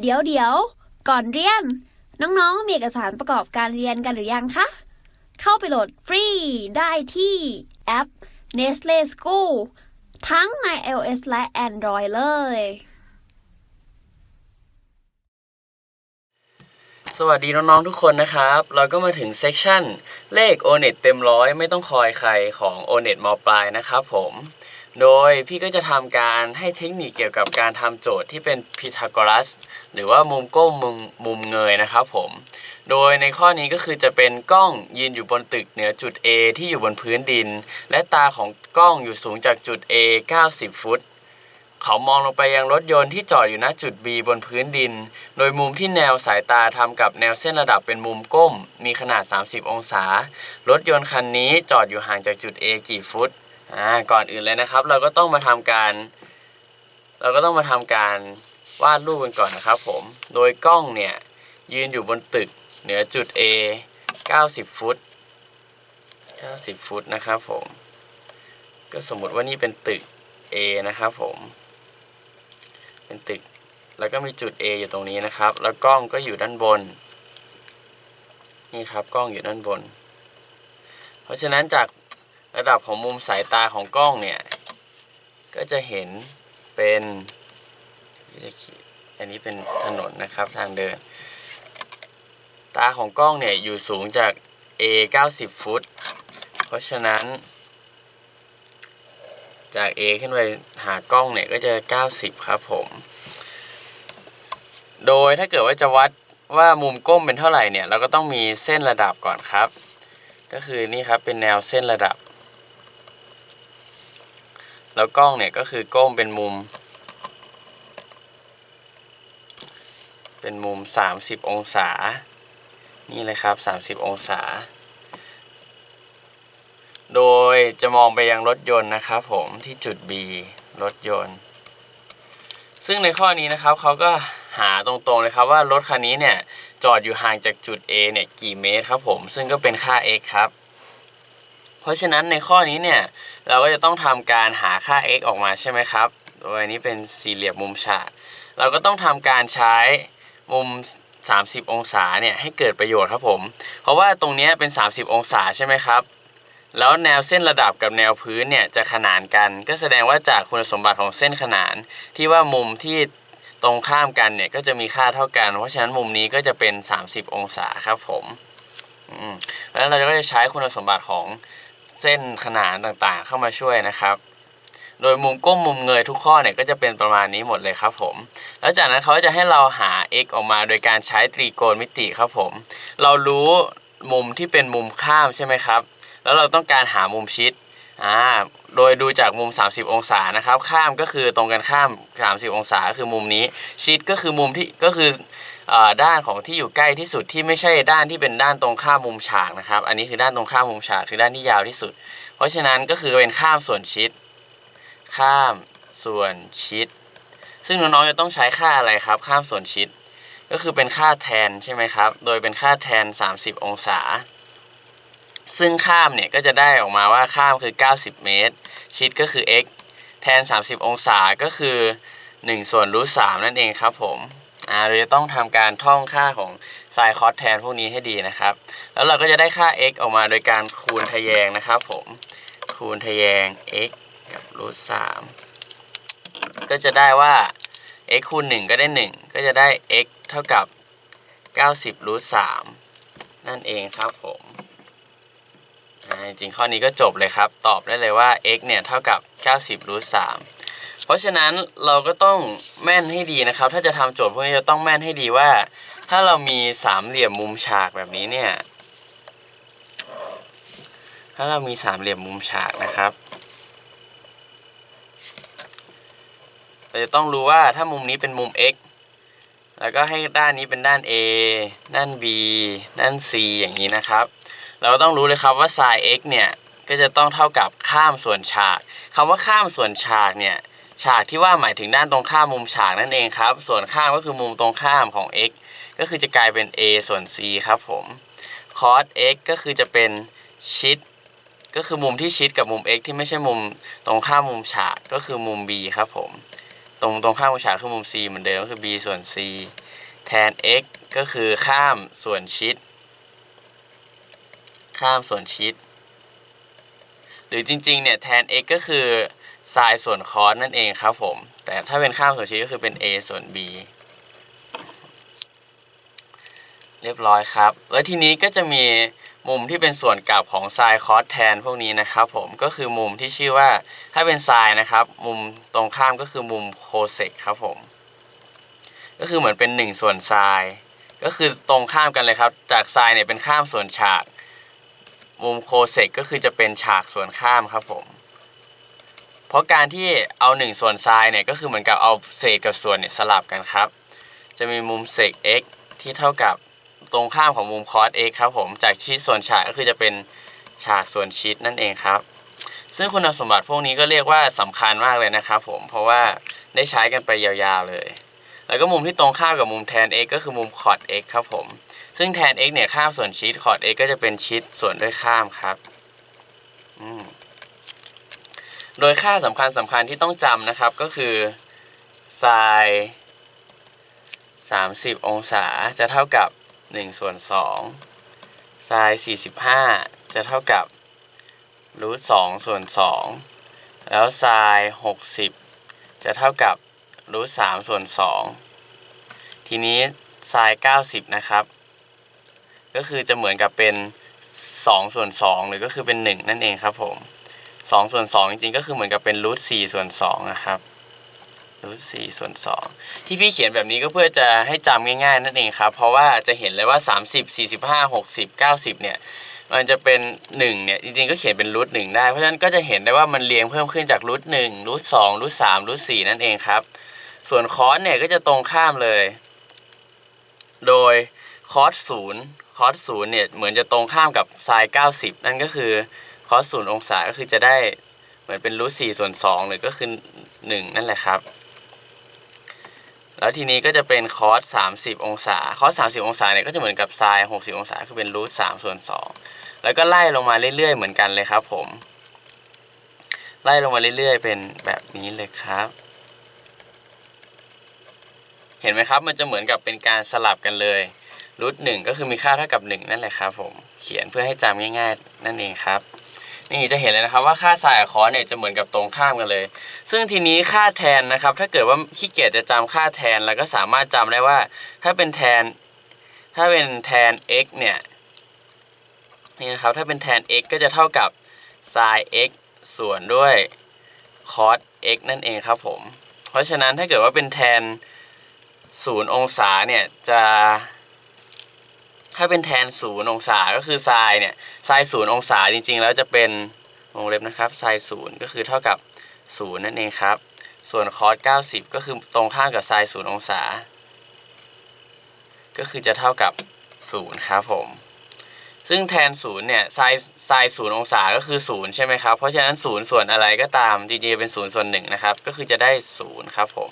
เดี๋ยวเดี๋ยว ก่อนเรียน น้องๆ มีเอกสารประกอบการเรียนกันหรือยังคะ เข้าไปโหลดฟรีได้ที่แอป Nestle School ทั้งใน iOS และ Android เลย สวัสดีน้องๆ ทุกคนนะครับ เราก็มาถึงเซกชันเลข o n e t เต็มร้อยไม่ต้องคอยใครของ o n e t มปลายนะครับผม โดยพี่ก็จะทำการให้เทคนิคเกี่ยวกับการทำโจทย์ที่เป็นพีทาโกรัสหรือว่ามุมก้มมุมมุมเงยนะครับผม โดยในข้อนี้ก็คือจะเป็นกล้องยืนอยู่บนตึกเหนือจุด A ที่อยู่บนพื้นดิน และตาของกล้องอยู่สูงจากจุด A 90 ฟุต เขามองลงไปยังรถยนต์ที่จอดอยู่ณจุด B บนพื้นดิน โดยมุมที่แนวสายตาทำกับแนวเส้นระดับเป็นมุมก้ม มีขนาด 30 องศา รถยนต์คันนี้จอดอยู่ห่างจากจุด A กี่ฟุต อ่าก่อนอื่นเลยนะครับ เราก็ต้องมาทำการ เราก็ต้องมาทำการวาดรูปกันก่อนนะครับผม โดยกล้องเนี่ย ยืนอยู่บนตึกเหนือจุด A 90 ฟุต 90 ฟุตนะครับผม ก็สมมติว่านี่เป็นตึก A นะครับผม เป็นตึก แล้วก็มีจุด A อยู่ตรงนี้นะครับ แล้วกล้องก็อยู่ด้านบน นี่ครับกล้องอยู่ด้านบน เพราะฉะนั้นจาก ระดับของมุมสายตาของกล้องเนี่ย ก็จะเห็นเป็นจะขีดอันนี้เป็นถนนนะครับทางเดิน ตาของกล้องเนี่ยอยู่สูงจาก A 90 ฟุต เพราะฉะนั้น จาก A ขึ้นไปหากล้องเนี่ยก็จะ 90 ครับผม โดยถ้าเกิดว่าจะวัดว่ามุมก้มเป็นเท่าไหร่เนี่ย เราก็ต้องมีเส้นระดับก่อนครับ ก็คือนี่ครับเป็นแนวเส้นระดับ แล้วกล้องเนี่ยก็คือก้มเป็นมุม เป็นมุม 30 องศา นี่เลยครับ 30 องศา โดยจะมองไปยังรถยนต์นะครับผมที่จุด B รถยนต์ ซึ่งในข้อนี้นะครับเขาก็หาตรงๆเลยครับว่ารถคันนี้เนี่ยจอดอยู่ห่างจากจุด A เนี่ยกี่เมตรครับผม ซึ่งก็เป็นค่า x ครับ เพราะฉะนั้นในข้อนี้เนี่ยเราก็จะต้องทำการหาค่า x ออกมาใช่ไหมครับโดยอันนี้เป็นสี่เหลี่ยมมุมฉากเราก็ต้องทำการใช้มุม 30 องศาเนี่ยให้เกิดประโยชน์ครับผม เพราะว่าตรงนี้เป็น 30 องศาใช่ไหมครับ แล้วแนวเส้นระดับกับแนวพื้นเนี่ยจะขนานกัน ก็แสดงว่าจากคุณสมบัติของเส้นขนาน ที่ว่ามุมที่ตรงข้ามกันเนี่ยก็จะมีค่าเท่ากัน เพราะฉะนั้นมุมนี้ก็จะเป็น 30 องศาครับผม แล้วเราก็จะใช้คุณสมบัติของเส้นขนานต่างๆ เข้ามาช่วยนะครับ โดยมุมก้มมุมเงยทุกข้อเนี่ยก็จะเป็นประมาณนี้หมดเลยครับผม แล้วจากนั้นเขาจะให้เราหา x ออกมาโดยการใช้ตรีโกณมิติครับผม เรารู้มุมที่เป็นมุมข้ามใช่ไหมครับ แล้วเราต้องการหามุมชิดอ่าโดยดูจากมุม 30 องศานะครับ ข้ามก็คือตรงกันข้าม 30 องศาก็คือมุมนี้ ชิดก็คือมุมที่ก็คือ ด้านของที่อยู่ใกล้ที่สุดที่ไม่ใช่ด้านที่เป็นด้านตรงข้ามมุมฉากนะครับ อันนี้คือด้านตรงข้ามมุมฉากคือด้านที่ยาวที่สุด เพราะฉะนั้นก็คือเป็นข้ามส่วนชิด ข้ามส่วนชิด ซึ่งน้องๆจะต้องใช้ค่าอะไรครับ ข้ามส่วนชิด ก็คือเป็นค่าแทนใช่ไหมครับ โดยเป็นค่าแทน 30 องศา ซึ่งข้ามเนี่ยก็จะได้ออกมาว่าข้ามคือ 90 เมตร ชิดก็คือ x แทน 30 องศาก็คือ 1 ส่วนรูท3นั่นเองครับผม อ่าเราจะต้องทำการท่องค่าของไซน์คอสแทนพวกนี้ให้ดีนะครับ แล้วเราก็จะได้ค่า x ออกมาโดยการคูณทะแยงนะครับ ผมคูณทะแยง x กับรูท3ก็จะได้ว่า x คูณ 1 ก็ได้ 1 ก็จะได้ x เท่ากับ 90รูท3นั่นเองครับผมจริงข้อนี้ก็จบเลยครับ ตอบได้เลยว่า x เนี่ยเท่ากับ 90รูท3 เพราะฉะนั้นเราก็ต้องแม่นให้ดีนะครับ ถ้าจะทำโจทย์พวกนี้จะต้องแม่นให้ดีว่า ถ้าเรามีสามเหลี่ยมมุมฉากแบบนี้เนี่ย ถ้าเรามีสามเหลี่ยมมุมฉากนะครับเราจะต้องรู้ว่าถ้ามุมนี้เป็นมุม x แล้วก็ให้ด้านนี้เป็นด้าน a ด้าน b ด้าน c อย่างนี้นะครับ เราก็ต้องรู้เลยครับว่า sin x เนี่ยก็จะต้องเท่ากับข้ามส่วนฉากคำว่าข้ามส่วนฉากเนี่ย ฉากที่ว่าหมายถึงด้านตรงข้ามมุมฉากนั่นเองครับ ส่วนข้ามก็คือมุมตรงข้ามของ x ก็คือจะกลายเป็น a ส่วน c ครับผม cos x ก็คือจะเป็นชิด ก็คือมุมที่ชิดกับมุม x ที่ไม่ใช่มุมตรงข้ามมุมฉากก็คือมุม b ครับผม ตรงตรงข้ามของฉากคือมุม c เหมือนเดิมก็คือ b ส่วน c แทน x ก็คือข้ามส่วนชิด ข้ามส่วนชิด หรือจริงๆเนี่ยแทน x ก็คือ ไซน์ส่วนคอสนั่นเองครับผม แต่ถ้าเป็นข้ามส่วนชิดก็คือเป็น a ส่วน b เรียบร้อยครับ แล้วทีนี้ก็จะมีมุมที่เป็นส่วนกลับของไซน์คอสแทนพวกนี้นะครับผมก็คือมุมที่ชื่อว่าถ้าเป็นไซน์นะครับ มุมตรงข้ามก็คือมุมโคเซกครับผม ก็คือเหมือนเป็น1ส่วนไซน์ก็คือตรงข้ามกันเลยครับ จากไซน์เนี่ยเป็นข้ามส่วนฉาก มุมโคเซกก็คือจะเป็นฉากส่วนข้ามครับผม เพราะการที่เอา1ส่วนไซน์เนี่ยก็คือเหมือนกับเอาเศษกับส่วนเนี่ยสลับกันครับ จะมีมุมเซก x ที่เท่ากับตรงข้ามของมุมคอส x ครับผมจากชิดส่วนฉากก็คือจะเป็นฉากส่วนชิดนั่นเองครับ ซึ่งคุณสมบัติพวกนี้ก็เรียกว่าสำคัญมากเลยนะครับผมเพราะว่าได้ใช้กันไปยาวๆเลย แล้วก็มุมที่ตรงข้ามกับมุมแทน x ก็คือมุมคอส x ครับผม ซึ่งแทน x เนี่ยข้ามส่วนชิดคอส x ก็จะเป็นชิดส่วนด้วยข้ามครับอืม โดยค่าสำคัญสำคัญที่ต้องจำนะครับก็คือ sin 30 องศาจะเท่ากับ1ส่วน2 sin 45 จะเท่ากับรูท2ส่วน 2 แล้ว sin 60 จะเท่ากับรูท3ส่วน 2 ทีนี้ sin 90 นะครับ ก็คือจะเหมือนกับเป็น2ส่วน2หรือก็คือเป็น 1 นั่นเองครับผม 2ส่วน2จริงๆก็คือเหมือนกับเป็นรูท4ส่วน2นะครับรูท4ส่วน2ที่พี่เขียนแบบนี้ก็เพื่อจะให้จำง่าย ๆ นั่นเองครับ เพราะว่าจะเห็นเลยว่า 30 45 60 90 เนี่ยมันจะเป็น1เนี่ยจริงๆก็เขียนเป็นรูท1ได้ เพราะฉะนั้นก็จะเห็นได้ว่ามันเรียงเพิ่มขึ้นจากรูท1รูท2รูท3รูท4นั่นเองครับ ส่วนคอสเนี่ยก็จะตรงข้ามเลย โดยคอส0คอส0เนี่ยเหมือนจะตรงข้ามกับไซน์90นั่นก็คือ คอส0องศาก็คือจะได้เหมือนเป็นรูท4ส่วน2หรือก็คือ1นั่นแหละครับ แล้วทีนี้ก็จะเป็นคอส30องศา คอส30องศาเนี่ยก็จะเหมือนกับไซน์60องศาคือเป็นรูท3ส่วน2แล้วก็ไล่ลงมาเรื่อยๆ เหมือนกันเลยครับผม ไล่ลงมาเรื่อยๆ เป็นแบบนี้เลยครับ เห็นไหมครับ มันจะเหมือนกับเป็นการสลับกันเลยรูทหนึ่งก็คือมีค่าเท่ากับ1นั่นแหละครับผม เขียนเพื่อให้จำง่าย ๆ นั่นเองครับ นี่จะเห็นเลยนะครับว่าค่าไซน์คอสเนี่ยจะเหมือนกับตรงข้ามกันเลย ซึ่งทีนี้ค่าแทนนะครับ ถ้าเกิดว่าขี้เกียจจะจำค่าแทนเราก็สามารถจำได้ว่า ถ้าเป็นแทน ถ้าเป็นแทน x เนี่ยนี่นะครับถ้าเป็นแทน x ก็จะเท่ากับ sin x ส่วนด้วย cos x นั่นเองครับผม เพราะฉะนั้นถ้าเกิดว่าเป็นแทน 0 องศาเนี่ยจะ ถ้าเป็นแทน0องศาก็คือ sin เนี่ย sin 0องศาจริง ๆ แล้วจะเป็นวงเล็บนะครับ sin 0ก็คือเท่ากับ0นั่นเองครับ ส่วน cos 90 ก็คือตรงข้ามกับ sin 0องศา ก็คือจะเท่ากับ0ครับผม ซึ่งแทน0เนี่ย sin sin 0องศาก็คือ0ใช่ไหมครับ เพราะฉะนั้น0ส่วนอะไรก็ตามจริงๆเป็น0ส่วน1นะครับ ก็คือจะได้0ครับผม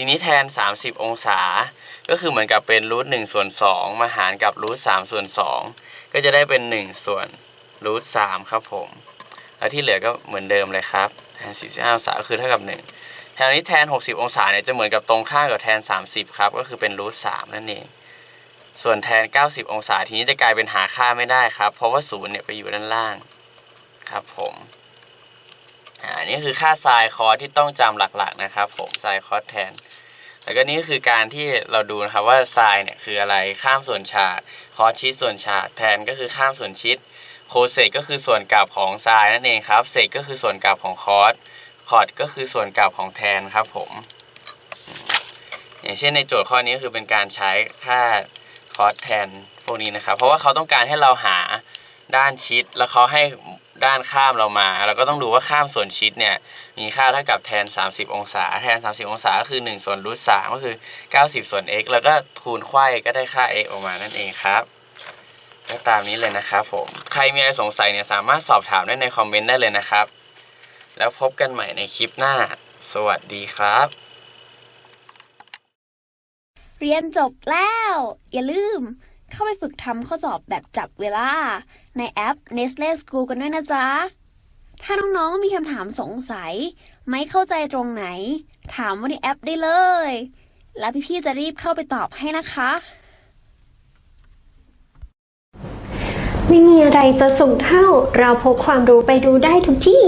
ทีนี้แทน 30 องศา ก็คือเหมือนกับเป็นรูท1ส่วน2มาหารกับรูท3ส่วน 2 ก็จะได้เป็น 1 ส่วนรูท3ครับผม แล้วที่เหลือก็เหมือนเดิมเลยครับ แทน 45 องศาก็คือเท่ากับ 1 แทนนี้แทน 60 องศาเนี่ยจะเหมือนกับตรงข้ามกับแทน 30 ครับ ก็คือเป็นรูท3นั่นเอง ส่วนแทน 90 องศาทีนี้จะกลายเป็นหาค่าไม่ได้ครับ เพราะว่า0เนี่ยไปอยู่ด้านล่างครับผมอ่านี่คือค่าไซน์คอสที่ต้องจำหลักๆนะครับผมไซน์คอสแทน แล้วก็นี่ก็คือการที่เราดูนะครับว่าไซน์เนี่ยคืออะไรข้ามส่วนฉากคอชิดส่วนฉากแทนก็คือข้ามส่วนชิดโคเซกก็คือส่วนกลับของไซน์นั่นเองครับเซกก็คือส่วนกลับของคอสคอดก็คือส่วนกลับของแทนครับผม อย่างเช่นในโจทย์ข้อนี้ก็คือเป็นการใช้ค่าคอสแทนพวกนี้นะครับ เพราะว่าเขาต้องการให้เราหาด้านชิด แล้วเขาให้ ด้านข้ามเรามา เราก็ต้องดูว่าข้ามส่วนชิดเนี่ยมีค่าเท่ากับแทน 30 องศา แทน 30 องศาก็คือ 1 ส่วนรูท3ก็คือ 90 ส่วน x แล้วก็คูณไขว้ก็ได้ค่า x ออกมานั่นเองครับก็ตามนี้เลยนะครับผม ใครมีอะไรสงสัยเนี่ยสามารถสอบถามได้ในคอมเมนต์ได้เลยนะครับ แล้วพบกันใหม่ในคลิปหน้า สวัสดีครับ เรียนจบแล้ว อย่าลืม เข้าไปฝึกทำข้อสอบแบบจับเวลา ในแอป Nestle School กันด้วยนะจ๊ะ ถ้าน้องๆมีคำถามสงสัย ไม่เข้าใจตรงไหน ถามว่าในแอปได้เลย แล้วพี่ๆจะรีบเข้าไปตอบให้นะคะ ไม่มีอะไรจะสูงเท่า เราพกความรู้ไปดูได้ทุกที่